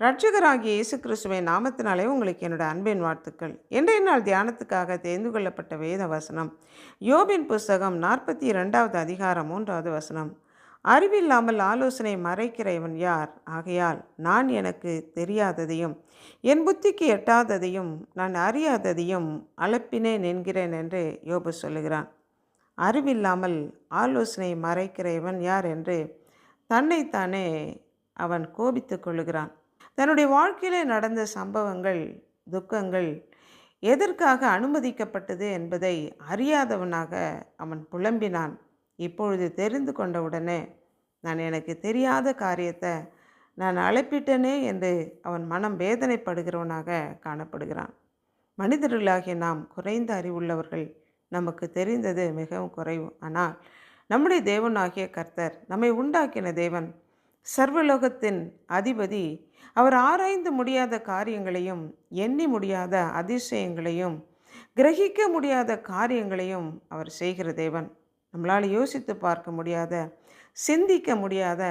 ரட்சகராகிய இயேசு கிறிஸ்துவின் நாமத்தினாலே உங்களுக்கு என்னோட அன்பின் வாழ்த்துக்கள். இன்றைய நாள் தியானத்துக்காக தெரிந்து கொள்ளப்பட்ட வேத வசனம் யோபின் புஸ்தகம் நாற்பத்தி இரண்டாவது அதிகாரம் மூன்றாவது வசனம். அறிவில்லாமல் ஆலோசனை மறைக்கிற இவன் யார்? ஆகையால் நான் எனக்கு தெரியாததையும் என் புத்திக்கு எட்டாததையும் நான் அறியாததையும் அலப்பினேன் என்கிறேன் என்று யோபு சொல்லுகிறான். அறிவில்லாமல் ஆலோசனை மறைக்கிற இவன் யார்? என்று தன்னைத்தானே அவன் கோபித்துக் கொள்ளுகிறான். தன்னுடைய வாழ்க்கையில் நடந்த சம்பவங்கள் துக்கங்கள் எதற்காக அனுமதிக்கப்பட்டது என்பதை அறியாதவனாக அவன் புலம்பினான். இப்பொழுது தெரிந்து கொண்டவுடனே நான் எனக்கு தெரியாத காரியத்தை நான் அழைப்பிட்டனே என்று அவன் மனம் வேதனைப்படுகிறவனாக காணப்படுகிறான். மனிதர்களாகிய நாம் குறைந்த அறிவுள்ளவர்கள். நமக்கு தெரிந்தது மிகவும் குறைவு. ஆனால் நம்முடைய தேவனாகிய கர்த்தர் நம்மை உண்டாக்கின தேவன் சர்வலோகத்தின் அதிபதி. அவர் ஆராய்ந்து முடியாத காரியங்களையும் எண்ணி முடியாத அதிசயங்களையும் கிரகிக்க முடியாத காரியங்களையும் அவர் செய்கிற தேவன். நம்மளால் யோசித்து பார்க்க முடியாத சிந்திக்க முடியாத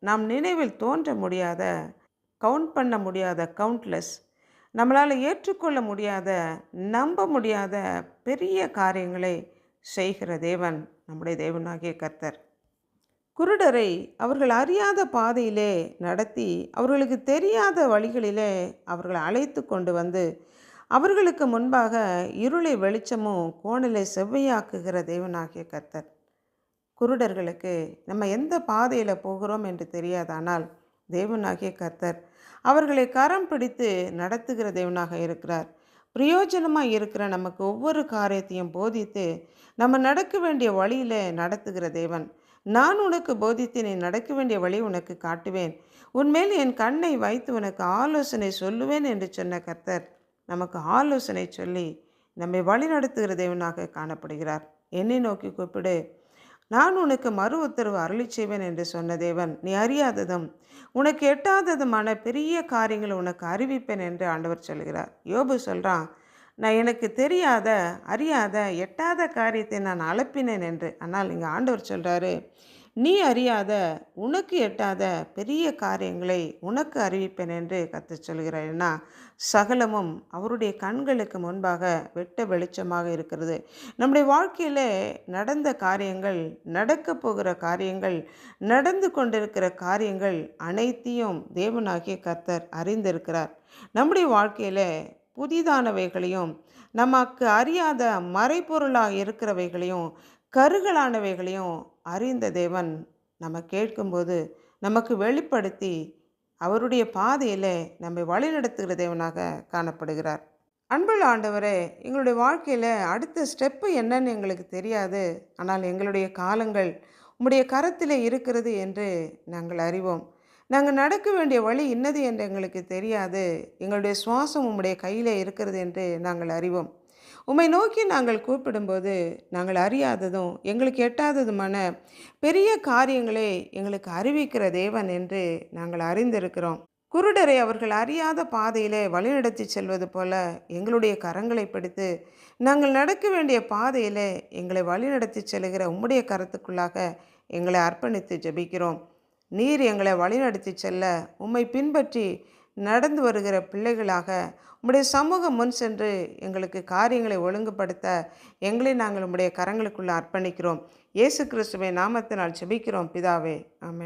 நாம் நினைவில் தோன்ற முடியாத கவுண்ட் பண்ண முடியாத கவுண்ட்லெஸ் நம்மளால் ஏற்றுக்கொள்ள முடியாத நம்ப முடியாத பெரிய காரியங்களை செய்கிற தேவன் நம்முடைய தேவனாகிய கர்த்தர். குருடரை அவர்கள் அறியாத பாதையிலே நடத்தி அவர்களுக்கு தெரியாத வழிகளிலே அவர்களை அழைத்து கொண்டு வந்து அவர்களுக்கு முன்பாக இருளை வெளிச்சமும் கோணலை செவ்வையாக்குகிற தேவனாகிய கர்த்தர். குருடர்களுக்கு நம்ம எந்த பாதையில் போகிறோம் என்று தெரியாதானால் தேவனாகிய கர்த்தர் அவர்களை கரம் பிடித்து நடத்துகிற தேவனாக இருக்கிறார். பிரயோஜனமாக இருக்கிற நமக்கு ஒவ்வொரு காரியத்தையும் போதித்து நம்ம நடக்க வேண்டிய வழியில் நடத்துகிற தேவன். நான் உனக்கு போதித்து நீ நடக்க வேண்டிய வழி உனக்கு காட்டுவேன். உன்மேல் என் கண்ணை வைத்து உனக்கு ஆலோசனை சொல்லுவேன் என்று சொன்ன கர்த்தர் நமக்கு ஆலோசனை சொல்லி நம்மை வழிநடத்துகிற தேவனாக காணப்படுகிறார். என்னை நோக்கி கூப்பிடு. நான் உனக்கு மறு உத்தரவு அருளி செய்வேன் என்று சொன்ன தேவன் நீ அறியாததும் உனக்கு எட்டாததுமான பெரிய காரியங்களை உனக்கு அறிவிப்பேன் என்று ஆண்டவர் சொல்கிறார். யோபு சொல்கிறான் நான் எனக்கு தெரியாத அறியாத எட்டாத காரியத்தை நான் அழப்பினேன் என்று. ஆனால் இங்கே ஆண்டவர் சொல்கிறாரு நீ அறியாத உனக்கு எட்டாத பெரிய காரியங்களை உனக்கு அறிவிப்பேன் என்று கற்று சொல்கிறார். ஏன்னா சகலமும் அவருடைய கண்களுக்கு முன்பாக வெட்ட வெளிச்சமாக இருக்கிறது. நம்முடைய வாழ்க்கையில் நடந்த காரியங்கள் நடக்க போகிற காரியங்கள் நடந்து கொண்டிருக்கிற காரியங்கள் அனைத்தையும் தேவனாகிய கர்த்தர் அறிந்திருக்கிறார். நம்முடைய வாழ்க்கையில் புதிதானவைகளையும் நமக்கு அறியாத மறைப்பொருளாக இருக்கிறவைகளையும் கருகலானவைகளையும் அறிந்த தேவன் நம்ம கேட்கும்போது நமக்கு வெளிப்படுத்தி அவருடைய பாதையில் நம்மை வழிநடத்துகிற தேவனாக காணப்படுகிறார். அன்புள்ள ஆண்டவரே எங்களுடைய வாழ்க்கையில் அடுத்த ஸ்டெப்பு என்னன்னு எங்களுக்கு தெரியாது. ஆனால் எங்களுடைய காலங்கள் உம்முடைய கரத்தில் இருக்கிறது என்று நாங்கள் அறிவோம். நாங்கள் நடக்க வேண்டிய வழி இன்னது என்று எங்களுக்கு தெரியாது. எங்களுடைய சுவாசம் உம்முடைய கையில் இருக்கிறது என்று நாங்கள் அறிவோம். உம்மை நோக்கி நாங்கள் கூப்பிடும்போது நாங்கள் அறியாததும் எங்களுக்கு எட்டாததுமான பெரிய காரியங்களை எங்களுக்கு அறிவிக்கிற தேவன் என்று நாங்கள் அறிந்திருக்கிறோம். குருடரை அவர்கள் அறியாத பாதையிலே வழிநடத்தி செல்வது போல எங்களுடைய கரங்களை பிடித்து நாங்கள் நடக்க வேண்டிய பாதையிலே எங்களை வழிநடத்தி செல்கிற உம்முடைய கரத்துக்குள்ளாக எங்களை அர்ப்பணித்து ஜெபிக்கிறோம். நீர் எங்களை வழிநடத்தி செல்ல உம்மை பின்பற்றி நடந்து வருகிற பிள்ளைகளாக உம்முடைய சமூகம் முன் சென்று எங்களுக்கு காரியங்களை ஒழுங்குபடுத்த எங்களை நாங்கள் உம்முடைய கரங்களுக்குள்ளே அர்ப்பணிக்கிறோம். இயேசு கிறிஸ்துவை நாமத்தினால் செபிக்கிறோம் பிதாவே ஆமே